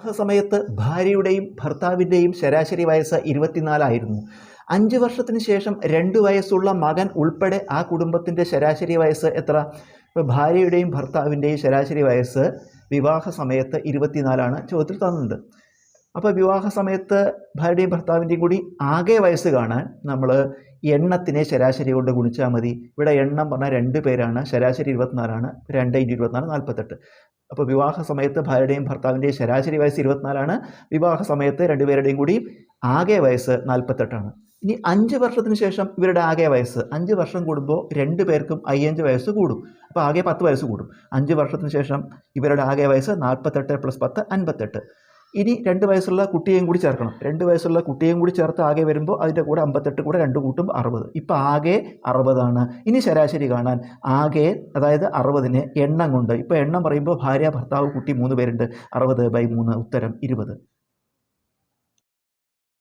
വിവാഹ സമയത്ത് ഭാര്യയുടെയും ഭർത്താവിന്റെയും ശരാശരി വയസ്സ് ഇരുപത്തിനാലായിരുന്നു. അഞ്ച് വർഷത്തിന് ശേഷം രണ്ട് വയസ്സുള്ള മകൻ ഉൾപ്പെടെ ആ കുടുംബത്തിന്റെ ശരാശരി വയസ്സ് എത്ര? ഇപ്പോൾ ഭാര്യയുടെയും ഭർത്താവിന്റെയും ശരാശരി വയസ്സ് വിവാഹ സമയത്ത് ഇരുപത്തിനാലാണ് ചോദ്യത്തിൽ തന്നത്. അപ്പോൾ വിവാഹ സമയത്ത് ഭാര്യയുടെയും ഭർത്താവിന്റെയും കൂടി ആകെ വയസ്സ് കാണാൻ നമ്മൾ എണ്ണത്തിനെ ശരാശരി കൊണ്ട് ഗുണിച്ചാൽ മതി. ഇവിടെ എണ്ണം പറഞ്ഞാൽ രണ്ട് പേരാണ്. ശരാശരി ഇരുപത്തിനാലാണ്. രണ്ട് ഇന്റു ഇരുപത്തിനാല് നാൽപ്പത്തെട്ട്. അപ്പോൾ വിവാഹ സമയത്ത് ഭാര്യയുടെയും ഭർത്താവിന്റെയും ശരാശരി വയസ്സ് ഇരുപത്തിനാലാണ്. വിവാഹ സമയത്ത് രണ്ടുപേരുടെയും കൂടി ആകെ വയസ്സ് നാൽപ്പത്തെട്ടാണ്. ഇനി അഞ്ച് വർഷത്തിന് ശേഷം ഇവരുടെ ആകെ വയസ്സ്. അഞ്ച് വർഷം കൂടുമ്പോൾ രണ്ട് പേർക്കും അയ്യഞ്ച് വയസ്സ് കൂടും. അപ്പോൾ ആകെ പത്ത് വയസ്സ് കൂടും. അഞ്ച് വർഷത്തിന് ശേഷം ഇവരുടെ ആകെ വയസ്സ് നാൽപ്പത്തെട്ട് പ്ലസ് പത്ത് അൻപത്തെട്ട്. ഇനി രണ്ട് വയസ്സുള്ള കുട്ടിയെയും കൂടി ചേർക്കണം. രണ്ട് വയസ്സുള്ള കുട്ടിയെയും കൂടി ചേർത്ത് ആകെ വരുമ്പോൾ അതിന്റെ കൂടെ അമ്പത്തെട്ട് കൂടെ രണ്ട് കൂട്ടും അറുപത്. ഇപ്പോൾ ആകെ അറുപതാണ്. ഇനി ശരാശരി കാണാൻ ആകെ അതായത് അറുപതിന് എണ്ണം കൊണ്ട് ഇപ്പോൾ എണ്ണം പറയുമ്പോൾ ഭാര്യ ഭർത്താവ് കുട്ടി മൂന്ന് പേരുണ്ട്. അറുപത് ബൈ മൂന്ന് ഉത്തരം ഇരുപത്.